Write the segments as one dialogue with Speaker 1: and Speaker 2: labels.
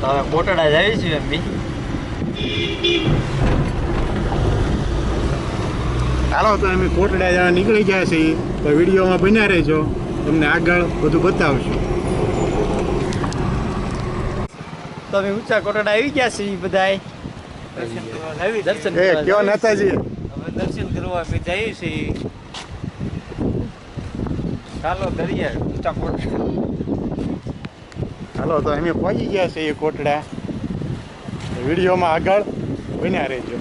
Speaker 1: તો હવે કોટડા જાય છીએ એમ બી.
Speaker 2: ચાલો તો અમે કોટડા જવા નીકળી ગયા છીએ તો વિડીયોમાં બન્યા રહેજો. તમને આગળ બધું બતાવશું.
Speaker 1: તો અમે ઊંચા કોટડા આવી ગયા છીએ બધાય. દર્શન
Speaker 2: કયો નેતાજી?
Speaker 3: હવે દર્શન કરવા અમે જઈએ છીએ. ચાલો દરિયા ઊંચા કોટડા.
Speaker 2: ચાલો તો અમે પહોંચી ગયા છે એ કોટડા વિડીયોમાં આગળ બન્યા રહેજો.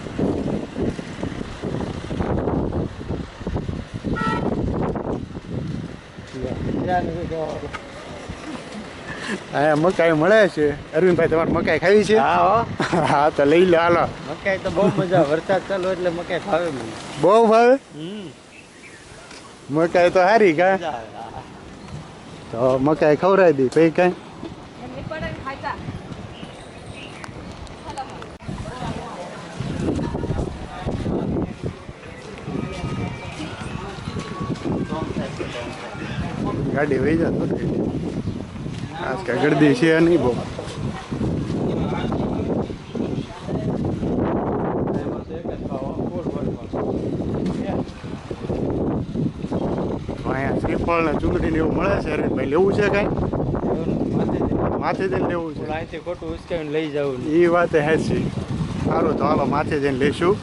Speaker 2: અહીંયા મકાઈ મળે છે. અરવિંદભાઈ તમારે મકાઈ ખાવી છે?
Speaker 1: હા હો.
Speaker 2: તો લઈ લે હાલો.
Speaker 1: મકાઈ તો બહુ મજા વરસાદ ચાલુ એટલે મકાઈ ભાવે
Speaker 2: બહુ ભાવે? મકાઈ તો હારી કા. તો મકાઈ ખવડાવી દી પછી કઈ? ગાડી વહી જાત આજ કે? ગરદી છે નહીં બહુ. અહીંયા શ્રીફળ ને ચૂંટણી ને એવું મળે છે? ભાઈ લેવું છે કાંઈ? માથે જઈને લેવું છે.
Speaker 1: અહીંથી ખોટું ઉચકાવીને લઈ જવું
Speaker 2: એ વાત છે સારું તો હાલો માથે જઈને લઈશું.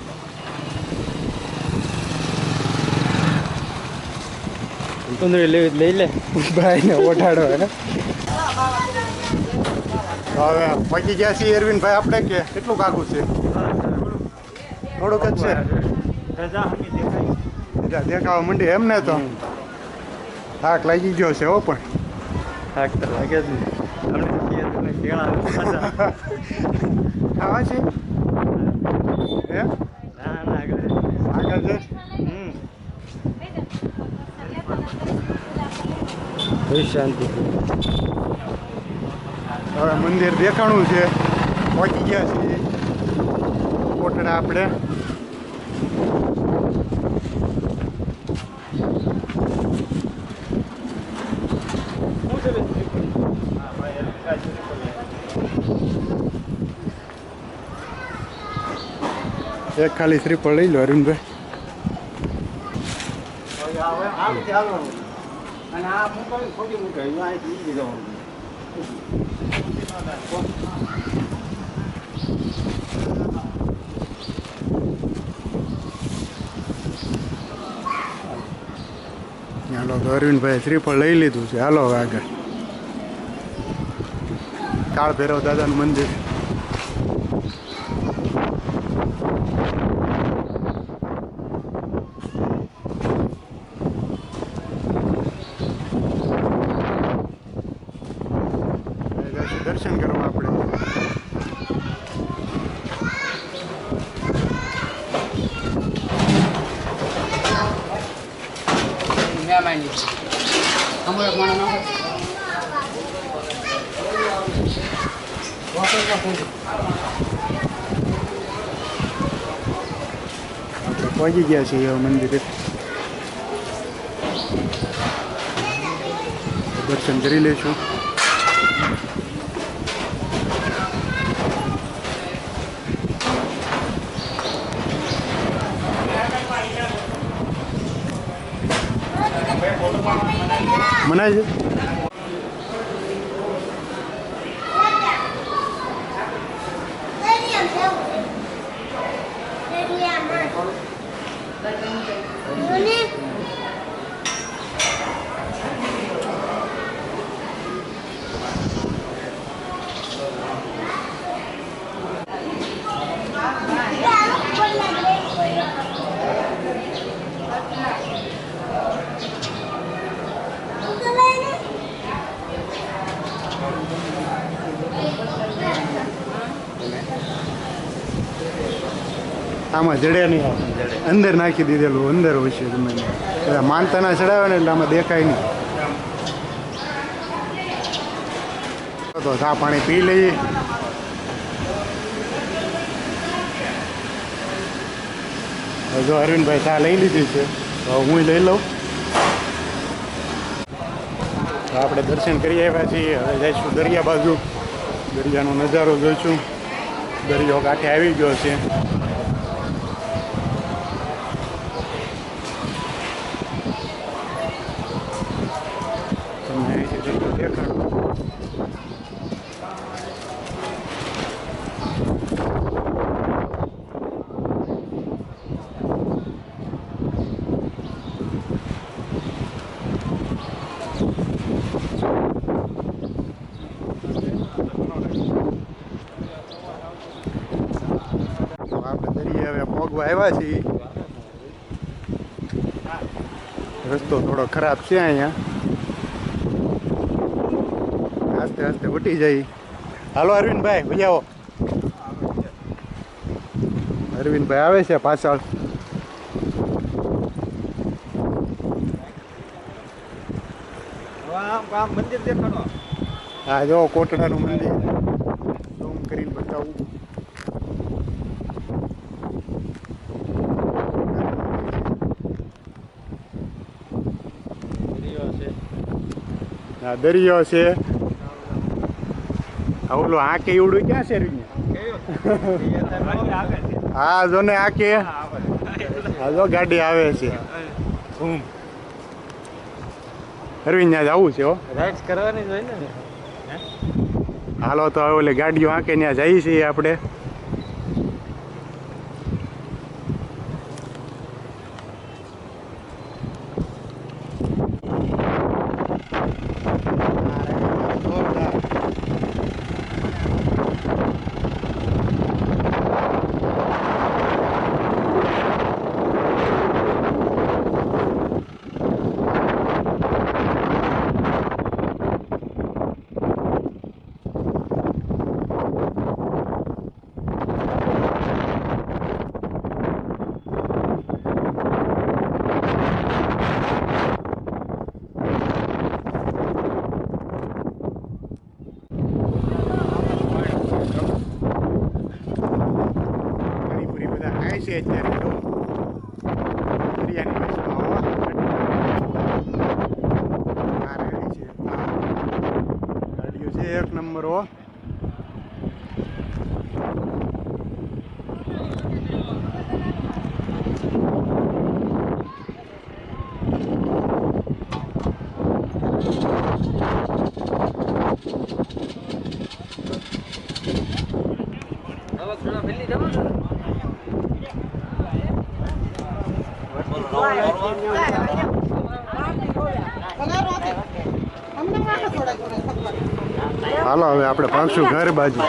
Speaker 1: કુંદરી લેવી લઈ લે
Speaker 2: ભાઈને ઓઢાડો હે હવે પહોંચી ગયા છીએ અરવિંદભાઈ આપણે કે કેટલું કાકું છે થોડુંક જ છે
Speaker 3: દેખાવ અમે દેખાય
Speaker 2: દેખાવા માંડી એમ ને તો થાક લાગી ગયો છે હો પણ
Speaker 1: થાક તો લાગે જ.
Speaker 2: ખાવા છે હે
Speaker 1: ના ના આગળ બહુ શાંતિ.
Speaker 2: હવે મંદિર દેખાણું છે. પહોંચી ગયા છીએ. કોટડા આપણે. એક ખાલી શ્રીફળ લઈ લો અરુણભાઈ.
Speaker 3: અને આ મૂકવી, ખોટી
Speaker 2: અરવિંદભાઈ શ્રીફળ લઈ લીધું છે. હાલો આગળ. કાળ ભૈરવ દાદાનું મંદિર હવે જઈશું દર્શન કરવા આપણે આપણે પહોંચી ગયા છીએ એવા મંદિરે. દર્શન કરી લઈશું. મનાય છે? આમાં જડે નહીં. અંદર નાખી દીધેલું, અંદર હોય છે તમે એટલે માનતાના ચડાવે ને એટલે આમાં દેખાય નહીં. તો ચા પાણી પી લઈએ. જો અરવિંદભાઈ ચા લઈ લીધી છે, તો હું લઈ લઉં. તો આપણે દર્શન કરી આવ્યા છીએ. હવે જઈશું દરિયા બાજુ. દરિયાનો નજારો જોઈશું. દરિયો કાંઠે આવી ગયો છે તમને અહીંથી દરિયો દેખાડું તો આપણે દરિયે હવે પોગવા આવ્યા છીએ. રસ્તો થોડો ખરાબ છે અહીંયા. આસ્તે આસ્તે વટી જાય. હાલો અરવિંદભાઈ ભઈ અરવિંદભાઈ આવે છે પાછળ. હા જો કોટડાનું મંદિર. ઝૂમ કરીને બતાવું
Speaker 3: દરિયો છે
Speaker 2: આ દરિયો છે. ઓલો આંકે એવડું ક્યાં છે
Speaker 3: છે
Speaker 2: હા જો ને આંકે. જો ગાડી આવે છે.
Speaker 3: ધૂમ.
Speaker 2: અરવિંદ ત્યાં જવું છે હો.
Speaker 3: રાઈડ કરવાની જ ને.
Speaker 2: હાલો તો હવે ઓલી ગાડીઓ આંકે ત્યાં જઈએ છીએ આપણે. બધા ખાય છે અત્યારે જો દરિયાની બાજુમાં હો. આ રેડી છે આ ગાડીઓ છે એક નંબર હો હાલો હવે આપણે પાંચસો ઘર બાજુ.